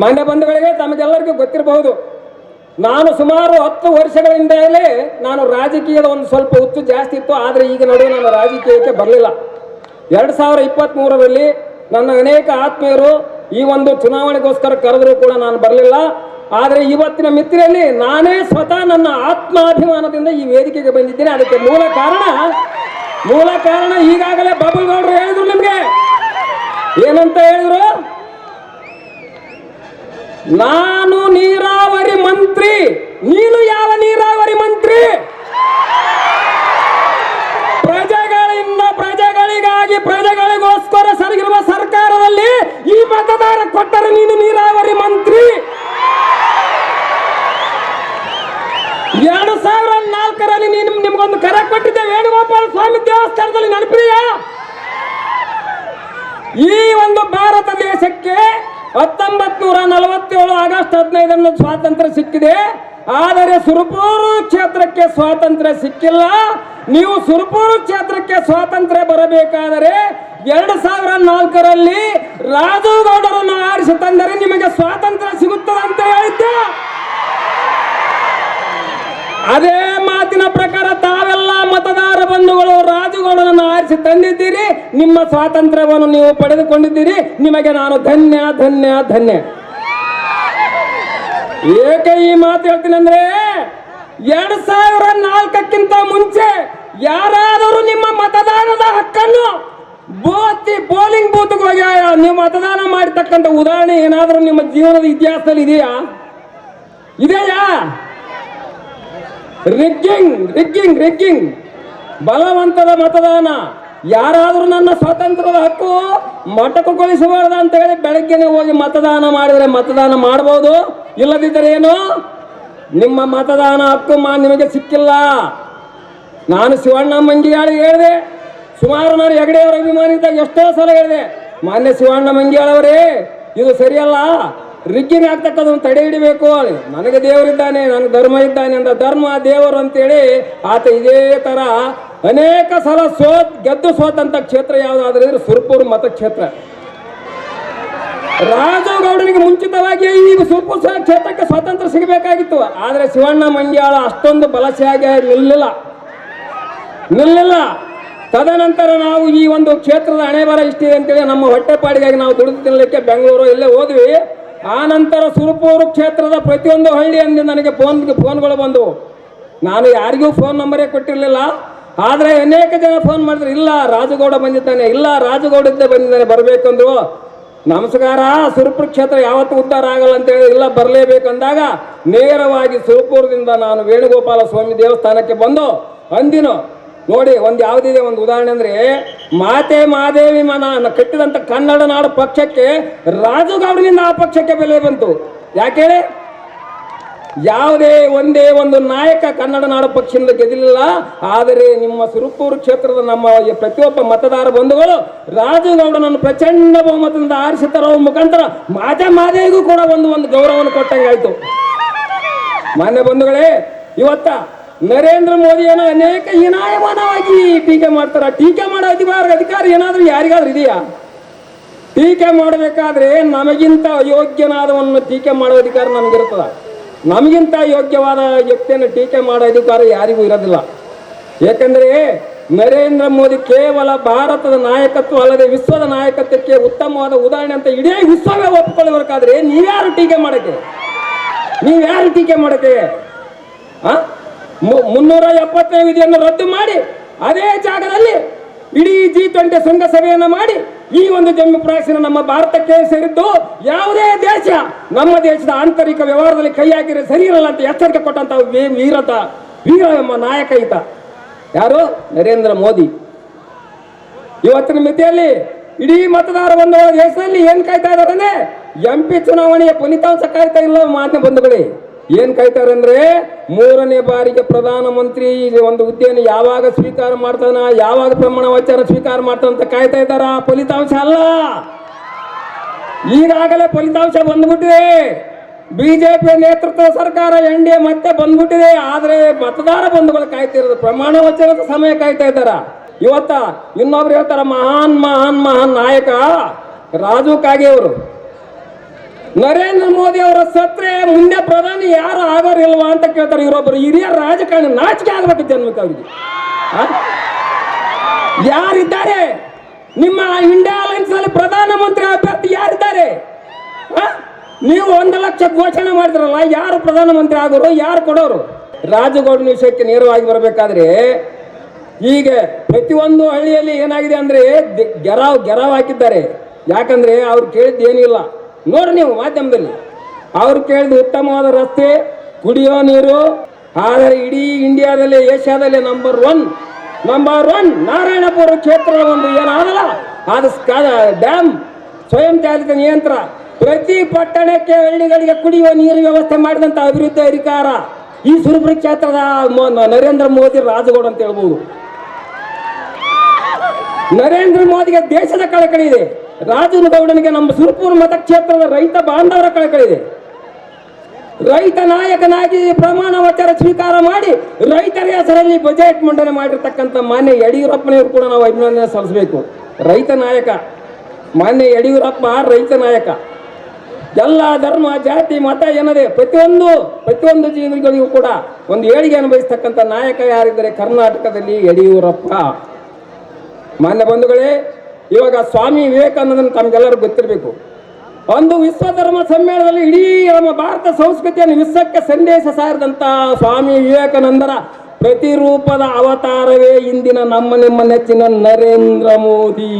ಮಾನ್ಯ ಬಂಧುಗಳಿಗೆ ತಮಗೆಲ್ಲರಿಗೂ ಗೊತ್ತಿರಬಹುದು, ನಾನು ಸುಮಾರು ಹತ್ತು ವರ್ಷಗಳಿಂದಲೇ ನಾನು ರಾಜಕೀಯದ ಒಂದು ಸ್ವಲ್ಪ ಹುಚ್ಚು ಜಾಸ್ತಿ ಇತ್ತು, ಆದರೆ ಈಗ ನಡುವೆ ನಾನು ರಾಜಕೀಯಕ್ಕೆ ಬರಲಿಲ್ಲ. ಎರಡು ಸಾವಿರ ಇಪ್ಪತ್ತ್ಮೂರರಲ್ಲಿ ನನ್ನ ಅನೇಕ ಆತ್ಮೀಯರು ಈ ಒಂದು ಚುನಾವಣೆಗೋಸ್ಕರ ಕರೆದರೂ ಕೂಡ ನಾನು ಬರಲಿಲ್ಲ. ಆದರೆ ಇವತ್ತಿನ ಮಿತ್ರಿಯಲ್ಲಿ ನಾನೇ ಸ್ವತಃ ನನ್ನ ಆತ್ಮಾಭಿಮಾನದಿಂದ ಈ ವೇದಿಕೆಗೆ ಬಂದಿದ್ದೇನೆ. ಅದಕ್ಕೆ ಮೂಲ ಕಾರಣ ಮೂಲ ಕಾರಣ ಈಗಾಗಲೇ ಬಬಲ್ ಗೌಡರು ಹೇಳಿದ್ರು ನಿಮಗೆ. ಏನಂತ ಹೇಳಿದ್ರು? ನಾನು ನೀರಾವರಿ ಮಂತ್ರಿ. ನೀನು ಯಾವ ನೀರಾವರಿ ಮಂತ್ರಿ? ಪ್ರಜೆಗಳಿಂದ ಪ್ರಜೆಗಳಿಗಾಗಿ, ಪ್ರಜೆಗಳಿಗೋಸ್ಕರ ಸರಿಗಿರುವ ಸರ್ಕಾರದಲ್ಲಿ ಈ ಮತದಾರ ಕೊಟ್ಟರೆ ನೀನು ನೀರಾವರಿ ಮಂತ್ರಿ. ಎರಡು ಸಾವಿರ ನಾಲ್ಕರಲ್ಲಿ ನೀನು ನಿಮ್ಗೊಂದು ಕರೆ ಕೊಟ್ಟಿದ್ದೆ, ವೇಣುಗೋಪಾಲ ಸ್ವಾಮಿ ದೇವಸ್ಥಾನದಲ್ಲಿ ನೆನಪಿದೆಯಾ ಈ ಒಂದು ಭಾರತ ದೇಶಕ್ಕೆ ಹತ್ತೊಂಬತ್ ನೂರ ನಲವತ್ತೇಳು ಆಗಸ್ಟ್ ಹದಿನೈದನ್ನು ಸ್ವಾತಂತ್ರ್ಯ ಸಿಕ್ಕಿದೆ. ಆದರೆ ಸುರಪೂರು ಕ್ಷೇತ್ರಕ್ಕೆ ಸ್ವಾತಂತ್ರ್ಯ ಸಿಕ್ಕಿಲ್ಲ. ನೀವು ಸುರಪೂರು ಕ್ಷೇತ್ರಕ್ಕೆ ಸ್ವಾತಂತ್ರ್ಯ ಬರಬೇಕಾದರೆ ಎರಡು ಸಾವಿರ ನಾಲ್ಕರಲ್ಲಿ ರಾಜುಗೌಡರನ್ನು ಆರಿಸಿ ತಂದರೆ ನಿಮಗೆ ಸ್ವಾತಂತ್ರ್ಯ ಸಿಗುತ್ತದೆ ಅಂತ ಹೇಳಿದ್ದೆ. ಅದೇ ಮಾತಿನ ಪ್ರಕಾರ ತಾವೆಲ್ಲ ಮತದಾರ ಬಂಧುಗಳು ರಾಜುಗೌಡನನ್ನು ಆರಿಸಿ ತಂದಿದ್ದೀರಿ, ನಿಮ್ಮ ಸ್ವಾತಂತ್ರ್ಯವನ್ನು ನೀವು ಪಡೆದುಕೊಂಡಿದ್ದೀರಿ, ನಿಮಗೆ ನಾನು ಧನ್ಯ ಧನ್ಯ ಧನ್ಯ. ಏಕೆ ಈ ಮಾತು ಹೇಳ್ತೀನಿ ಅಂದ್ರೆ, ಎರಡ್ ಸಾವಿರ ನಾಲ್ಕಕ್ಕಿಂತ ಮುಂಚೆ ಯಾರಾದರೂ ನಿಮ್ಮ ಮತದಾನದ ಹಕ್ಕನ್ನು ಬೋತಿ ಪೋಲಿಂಗ್ ಬೂತ್ಗೆ ಹೋಗಿ ನೀವು ಮತದಾನ ಮಾಡತಕ್ಕಂಥ ಉದಾಹರಣೆ ಏನಾದರೂ ನಿಮ್ಮ ಜೀವನದ ಇತಿಹಾಸದಲ್ಲಿ ಇದೆಯಾ? ಇದೆಯಾ? Rigging rigging rigging. ಬಲವಂತದ ಮತದಾನ. ಯಾರಾದರೂ ನನ್ನ ಸ್ವಾತಂತ್ರ್ಯದ ಹಕ್ಕು ಮೊಟಕುಗೊಳಿಸಬಾರ್ದು ಅಂತ ಹೇಳಿ ಬೆಳಗ್ಗೆನೆ ಹೋಗಿ ಮತದಾನ ಮಾಡಿದರೆ ಮತದಾನ ಮಾಡಬಹುದು ಇಲ್ಲದಿದ್ದರೆ ಏನು? ನಿಮ್ಮ ಮತದಾನ ಹಕ್ಕು ಮಾ ನಿಮಗೆ ಸಿಕ್ಕಿಲ್ಲ. ನಾನು ಶಿವಣ್ಣ ಮಂಗಿಯಾಳಿ ಹೇಳಿದೆ. ಸುಮಾರು ನಾನು ಹೆಗಡೆಯವರ ಅಭಿಮಾನಿ ಇದ್ದಾಗ ಎಷ್ಟೋ ಸಲ ಹೇಳಿದೆ. ಮಾನ್ಯ ಶಿವಣ್ಣ ಮಂಗಿಯಾಳವರೇ, ಇದು ಸರಿಯಲ್ಲ. ರಿಗ್ಗಿನ ಆಗ್ತಕ್ಕದನ್ನು ತಡೆ ಹಿಡಿಬೇಕು ನನಗೆ ದೇವರಿದ್ದಾನೆ ನನಗೆ ಧರ್ಮ ಇದ್ದಾನೆ ಅಂತ ಧರ್ಮ ದೇವರು ಅಂತೇಳಿ ಆತ ಇದೇ ತರ ಅನೇಕ ಸಲ ಸೋತ್, ಗೆದ್ದು ಸೋತಂತ ಕ್ಷೇತ್ರ ಯಾವುದಾದ್ರೆ ಸುರ್ಪುರ್ ಮತಕ್ಷೇತ್ರ. ರಾಜಗೌಡನಿಗೆ ಮುಂಚಿತವಾಗಿ ಈ ಸುರ್ಪುರ್ ಕ್ಷೇತ್ರಕ್ಕೆ ಸ್ವಾತಂತ್ರ್ಯ ಸಿಗಬೇಕಾಗಿತ್ತು. ಆದರೆ ಶಿವಣ್ಣ ಮಂಡ್ಯಾಳ ಅಷ್ಟೊಂದು ಬಲಶಾಗಿ ನಿಲ್ಲಿಲ್ಲ. ನಿಲ್ಲಿಲ್ಲ. ತದನಂತರ ನಾವು ಈ ಒಂದು ಕ್ಷೇತ್ರದ ಹಣೆ ಬರ ಇಷ್ಟಿದೆ ಅಂತೇಳಿ ನಮ್ಮ ಹೊಟ್ಟೆಪಾಡಿಗಾಗಿ ನಾವು ದುಡಿದು ತಿನ್ನಲಿಕ್ಕೆ ಬೆಂಗಳೂರು ಇಲ್ಲೇ ಹೋದ್ವಿ. ಆ ನಂತರ ಸುರಪೂರು ಕ್ಷೇತ್ರದ ಪ್ರತಿಯೊಂದು ಹಳ್ಳಿಯಿಂದ ನನಗೆ ಫೋನ್ ಫೋನ್ಗಳು ಬಂದವು. ನಾನು ಯಾರಿಗೂ ಫೋನ್ ನಂಬರೇ ಕೊಟ್ಟಿರಲಿಲ್ಲ. ಆದರೆ ಅನೇಕ ಜನ ಫೋನ್ ಮಾಡಿದ್ರು, ಇಲ್ಲ, ರಾಜಗೌಡ ಬಂದಿದ್ದಾನೆ, ಇಲ್ಲ ರಾಜಗೌಡ ಇದ್ದೇ ಬಂದಿದ್ದಾನೆ ಬರಬೇಕಂದ್ರು ನಮಸ್ಕಾರ, ಸುರಪುರ ಕ್ಷೇತ್ರ ಯಾವತ್ತೂ ಉದ್ಧಾರ ಆಗಲ್ಲ ಅಂತ ಹೇಳಿ, ಇಲ್ಲ, ಬರಲೇಬೇಕಂದಾಗ ನೇರವಾಗಿ ಸುರಪುರದಿಂದ ನಾನು ವೇಣುಗೋಪಾಲ ಸ್ವಾಮಿ ದೇವಸ್ಥಾನಕ್ಕೆ ಬಂದು ಅಂದಿನ. ನೋಡಿ, ಒಂದು ಯಾವುದಿದೆ, ಒಂದು ಉದಾಹರಣೆ ಅಂದ್ರೆ, ಮಾತೆ ಮಾದೇವಿ ಮನ ಕಟ್ಟಿದಂತ ಕನ್ನಡ ನಾಡು ಪಕ್ಷಕ್ಕೆ ರಾಜುಗೌಡನಿಂದ ಆ ಪಕ್ಷಕ್ಕೆ ಬೆಲೆ ಬಂತು. ಯಾಕೆ? ಯಾವುದೇ ಒಂದೇ ಒಂದು ನಾಯಕ ಕನ್ನಡ ನಾಡು ಪಕ್ಷದಿಂದ ಗೆದ್ದಿಲ್ಲ ಆದರೆ ನಿಮ್ಮ ಸುರುಪೂರು ಕ್ಷೇತ್ರದ ನಮ್ಮ ಪ್ರತಿಯೊಬ್ಬ ಮತದಾರ ಬಂಧುಗಳು ರಾಜುಗೌಡನನ್ನು ಪ್ರಚಂಡ ಬಹುಮತದಿಂದ ಆರಿಸಿ ಮುಖಾಂತರ ಮಾತೆ ಮಾದೇವಿಗೂ ಕೂಡ ಒಂದು ಒಂದು ಗೌರವವನ್ನು ಕೊಟ್ಟಂಗಾಯ್ತು ಮಾನ್ಯ ಬಂಧುಗಳೇ, ಇವತ್ತ ನರೇಂದ್ರ ಮೋದಿಯನ್ನು ಅನೇಕ ಹೀನಾಯಮಾನವಾಗಿ ಟೀಕೆ ಮಾಡ್ತಾರ. ಟೀಕೆ ಮಾಡೋ ಅಧಿಕಾರ ಅಧಿಕಾರ ಏನಾದರೂ ಯಾರಿಗಾದ್ರೂ ಇದೆಯಾ? ಟೀಕೆ ಮಾಡಬೇಕಾದ್ರೆ ನಮಗಿಂತ ಅಯೋಗ್ಯನಾದವನ್ನು ಟೀಕೆ ಮಾಡೋ ಅಧಿಕಾರ ನಮಗಿರ್ತದ ನಮಗಿಂತ ಯೋಗ್ಯವಾದ ವ್ಯಕ್ತಿಯನ್ನು ಟೀಕೆ ಮಾಡೋ ಅಧಿಕಾರ ಯಾರಿಗೂ ಇರೋದಿಲ್ಲ. ಏಕೆಂದರೆ ನರೇಂದ್ರ ಮೋದಿ ಕೇವಲ ಭಾರತದ ನಾಯಕತ್ವ ಅಲ್ಲದೆ ವಿಶ್ವದ ನಾಯಕತ್ವಕ್ಕೆ ಉತ್ತಮವಾದ ಉದಾಹರಣೆ ಅಂತ ಇಡೀ ವಿಶ್ವವೇ ಒಪ್ಪಿಕೊಳ್ಳಬೇಕಾದ್ರೆ ನೀವ್ಯಾರು ಟೀಕೆ ಮಾಡಕ್ಕೆ? ನೀವ್ಯಾರು ಟೀಕೆ ಮಾಡಕ್ಕೆ? ಮುನ್ನೂರ ಎಪ್ಪತ್ತೈದು ವಿಧಿಯನ್ನು ರದ್ದು ಮಾಡಿ, ಅದೇ ಜಾಗದಲ್ಲಿ ಇಡೀ ಜಿ ಟ್ವೆಂಟಿ ಶೃಂಗಸಭೆಯನ್ನು ಮಾಡಿ ಈ ಒಂದು ಜಮ್ಮು ಪ್ರಾಚೀನ ನಮ್ಮ ಭಾರತಕ್ಕೆ ಸೇರಿದ್ದು ಯಾವುದೇ ದೇಶ ನಮ್ಮ ದೇಶದ ಆಂತರಿಕ ವ್ಯವಹಾರದಲ್ಲಿ ಕೈ ಸರಿ ಇರಲ್ಲ ಅಂತ ಎಚ್ಚರಿಕೆ ಕೊಟ್ಟಂತ ವೀರತ, ವೀರ ನಮ್ಮ ನಾಯಕ ಈತ. ಯಾರು? ನರೇಂದ್ರ ಮೋದಿ. ಇವತ್ತಿನ ಮಿತಿಯಲ್ಲಿ ಇಡೀ ಮತದಾರ ಬಂದ ದೇಶದಲ್ಲಿ ಏನ್ ಕಾಯ್ತಾ ಇದಾರೆ ಅಂದ್ರೆ ಎಂ ಪಿ ಚುನಾವಣೆಯ ಫಲಿತಾಂಶ ಕಾಯ್ತಾ ಇಲ್ಲ ಮಾನ್ಯ ಬಂಧುಗಳೇ. ಏನ್ ಕಾಯ್ತಾರೆ ಅಂದ್ರೆ ಮೂರನೇ ಬಾರಿಗೆ ಪ್ರಧಾನಮಂತ್ರಿ ಒಂದು ಹುದ್ದೆಯನ್ನು ಯಾವಾಗ ಸ್ವೀಕಾರ ಮಾಡ್ತಾನ, ಯಾವಾಗ ಪ್ರಮಾಣ ವಚನ ಸ್ವೀಕಾರ ಮಾಡ್ತಾನ ಅಂತ ಕಾಯ್ತಾ ಇದ್ದಾರ? ಫಲಿತಾಂಶ ಅಲ್ಲ. ಈಗಾಗಲೇ ಫಲಿತಾಂಶ ಬಂದ್ಬಿಟ್ಟಿದೆ. ಬಿಜೆಪಿ ನೇತೃತ್ವದ ಸರ್ಕಾರ, ಎನ್ ಡಿ ಎ ಮತ್ತೆ ಬಂದ್ಬಿಟ್ಟಿದೆ. ಆದ್ರೆ ಮತದಾರ ಬಂಧುಗಳು ಕಾಯ್ತಿರೋದು ಪ್ರಮಾಣ ವಚನದ ಸಮಯ ಕಾಯ್ತಾ ಇದ್ದಾರ? ಇವತ್ತ? ಇನ್ನೊಬ್ರು ಹೇಳ್ತಾರ, ಮಹಾನ್ ಮಹಾನ್ ಮಹಾನ್ ನಾಯಕ, ರಾಜು ಕಾಗೆ ಅವರು. ನರೇಂದ್ರ ಮೋದಿ ಅವರ ಸತ್ರೆ ಮುಂದೆ ಪ್ರಧಾನಿ ಯಾರು ಆಗೋರಿಲ್ವಾ ಅಂತ ಕೇಳ್ತಾರೆ ಇವರೊಬ್ಬರು ಹಿರಿಯ ರಾಜಕಾರಣಿ ನಾಚಿಕೆ ಆಗ್ಬೇಕು ಜನ್ಮಕ್ಕೆ ಅವರಿಗೆ? ಯಾರಿದ್ದಾರೆ? ನಿಮ್ಮ ಇಂಡಿಯಾ ಅಲೈನ್ಸ್ನಲ್ಲಿ ಪ್ರಧಾನಮಂತ್ರಿ ಅಭ್ಯರ್ಥಿ ಯಾರಿದ್ದಾರೆ? ನೀವು ಒಂದು ಲಕ್ಷ ಘೋಷಣೆ ಮಾಡಿದ್ರಲ್ಲ, ಯಾರು ಪ್ರಧಾನಮಂತ್ರಿ ಆಗೋರು, ಯಾರು ಕೊಡೋರು? ರಾಜಗೌಡನ ವಿಷಯಕ್ಕೆ ನೇರವಾಗಿ ಬರಬೇಕಾದ್ರೆ ಈಗ ಪ್ರತಿಯೊಂದು ಹಳ್ಳಿಯಲ್ಲಿ ಏನಾಗಿದೆ ಅಂದ್ರೆ ಗೆರಾವ್ ಗೆರಾವ್ ಹಾಕಿದ್ದಾರೆ. ಯಾಕಂದ್ರೆ ಅವ್ರು ಕೇಳಿದ್ದು ಏನಿಲ್ಲ. ನೋಡಿ ನೀವು ಮಾಧ್ಯಮದಲ್ಲಿ. ಅವ್ರು ಕೇಳಿದ ಉತ್ತಮವಾದ ರಸ್ತೆ, ಕುಡಿಯೋ ನೀರು, ಆದರೆ ಇಡೀ ಇಂಡಿಯಾದಲ್ಲಿ, ಏಷ್ಯಾದಲ್ಲಿ number one number one Narayanapura ಕ್ಷೇತ್ರ ಒಂದು ಏನಾದಲ್ಲ ಅದು ಡ್ಯಾಮ್ ಸ್ವಯಂ ಚಾಲಿತ ನಿಯಂತ್ರ. ಪ್ರತಿ ಪಟ್ಟಣಕ್ಕೆ ಹಳ್ಳಿಗಳಿಗೆ ಕುಡಿಯುವ ನೀರು ವ್ಯವಸ್ಥೆ ಮಾಡಿದಂತ ಅಭಿವೃದ್ಧಿ ಅಧಿಕಾರ ಈ ಸುರಪುರ ಕ್ಷೇತ್ರದ ನರೇಂದ್ರ ಮೋದಿ ರಾಜಗೌಡ ಅಂತ ಹೇಳ್ಬೋದು. ನರೇಂದ್ರ ಮೋದಿಗೆ ದೇಶದ ಕಳಕಳಿ ಇದೆ. ರಾಜನ ಗೌಡನಿಗೆ ನಮ್ಮ ಸುರಪುರ ಮತಕ್ಷೇತ್ರದ ರೈತ ಬಾಂಧವರ ಕಳಕಳಿದೆ. ರೈತ ನಾಯಕನಾಗಿ ಪ್ರಮಾಣ ವಚನ ಸ್ವೀಕಾರ ಮಾಡಿ ರೈತರ ಹೆಸರಲ್ಲಿ ಬಜೆಟ್ ಮಂಡನೆ ಮಾಡಿರ್ತಕ್ಕಂಥ ಮಾನ್ಯ ಯಡಿಯೂರಪ್ಪನವರು ಕೂಡ ನಾವು ಅಭಿನಂದನೆ ಸಲ್ಲಿಸಬೇಕು. ರೈತ ನಾಯಕ, ಮಾನ್ಯ ಯಡಿಯೂರಪ್ಪ ರೈತ ನಾಯಕ. ಎಲ್ಲ ಧರ್ಮ, ಜಾತಿ, ಮತ ಏನದೆ ಪ್ರತಿಯೊಂದು ಪ್ರತಿಯೊಂದು ಜೀವಿಗಳಿಗೂ ಕೂಡ ಒಂದು ಏಳಿಗೆ ಅನುಭವಿಸ್ತಕ್ಕಂಥ ನಾಯಕ ಯಾರಿದ್ದಾರೆ ಕರ್ನಾಟಕದಲ್ಲಿ ಯಡಿಯೂರಪ್ಪ. ಮಾನ್ಯ ಬಂಧುಗಳೇ ಇವಾಗ ಸ್ವಾಮಿ ವಿವೇಕಾನಂದನ ತಮಗೆಲ್ಲರೂ ಗೊತ್ತಿರಬೇಕು. ಒಂದು ವಿಶ್ವ ಧರ್ಮ ಸಮ್ಮೇಳನದಲ್ಲಿ ಇಡೀ ನಮ್ಮ ಭಾರತ ಸಂಸ್ಕೃತಿಯನ್ನು ವಿಶ್ವಕ್ಕೆ ಸಂದೇಶ ಸಾರಿದಂತ ಸ್ವಾಮಿ ವಿವೇಕಾನಂದರ ಪ್ರತಿರೂಪದ ಅವತಾರವೇ ಇಂದಿನ ನಮ್ಮ ನಿಮ್ಮ ನೆಚ್ಚಿನ ನರೇಂದ್ರ ಮೋದಿ.